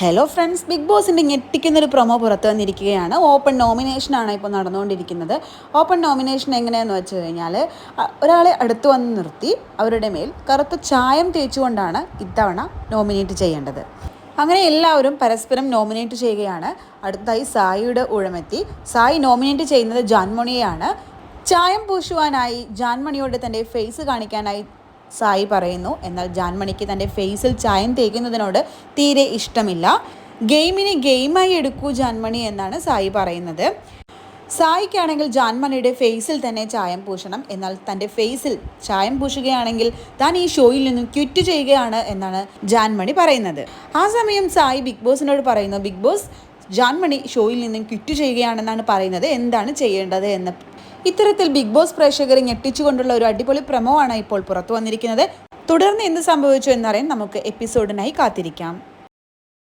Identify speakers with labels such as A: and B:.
A: Hello friends big ബോസിന്റെ ഞെട്ടിക്കുന്നൊരു promo പുറത്തു വന്നിരിക്കുകയാണ്. ഓപ്പൺ നോമിനേഷനാണ് ഇപ്പോൾ നടന്നുകൊണ്ടിരിക്കുന്നത്. ഓപ്പൺ നോമിനേഷൻ എങ്ങനെയാണെന്ന് വെച്ച് കഴിഞ്ഞാൽ ഒരാളെ അടുത്ത് വന്ന് നിർത്തി അവരുടെ മേൽ കറുത്ത ചായം തേച്ചുകൊണ്ടാണ് ഇത്തവണ നോമിനേറ്റ് ചെയ്യേണ്ടത്. അങ്ങനെ എല്ലാവരും പരസ്പരം നോമിനേറ്റ് ചെയ്യുകയാണ്. അടുത്തായി സായിയുടെ ഊഴമെത്തി. സായി നോമിനേറ്റ് ചെയ്യുന്നത് ജാൻമണിയെയാണ്. ചായം പൂശുവാനായി ജാൻമണിയോട് തന്റെ ഫേസ് കാണിക്കാനായി സായി പറയുന്നു. എന്നാൽ ജാൻമണിക്ക് തന്റെ ഫേസിൽ ചായം തേക്കുന്നതിനോട് തീരെ ഇഷ്ടമില്ല. ഗെയിമിനെ ഗെയിമായി എടുക്കൂ ജാൻമണി എന്നാണ് സായി പറയുന്നത്. സായിക്കാണെങ്കിൽ ജാൻമണിയുടെ ഫേസിൽ തന്നെ ചായം പൂശണം. എന്നാൽ തന്റെ ഫേസിൽ ചായം പൂശുകയാണെങ്കിൽ താൻ ഈ ഷോയിൽ നിന്നും ക്വിറ്റ് ചെയ്യുകയാണ് എന്നാണ് ജാൻമണി പറയുന്നത്. ആ സമയം സായി ബിഗ് ബോസിനോട് പറയുന്നു ബിഗ് ബോസ് ജാൻമണി ഷോയിൽ നിന്നും ക്വിറ്റ് ചെയ്യുകയാണെന്നാണ് പറയുന്നത്. എന്താണ് ചെയ്യേണ്ടത് എന്ന്. ഇത്തരത്തിൽ ബിഗ് ബോസ് പ്രേക്ഷകരെ ഞെട്ടിച്ചുകൊണ്ടുള്ള ഒരു അടിപൊളി പ്രമോ ആണ് ഇപ്പോൾ പുറത്തു വന്നിരിക്കുന്നത്. തുടർന്ന് എന്ത് സംഭവിച്ചു എന്നറിയാൻ നമുക്ക് എപ്പിസോഡിനായി കാത്തിരിക്കാം.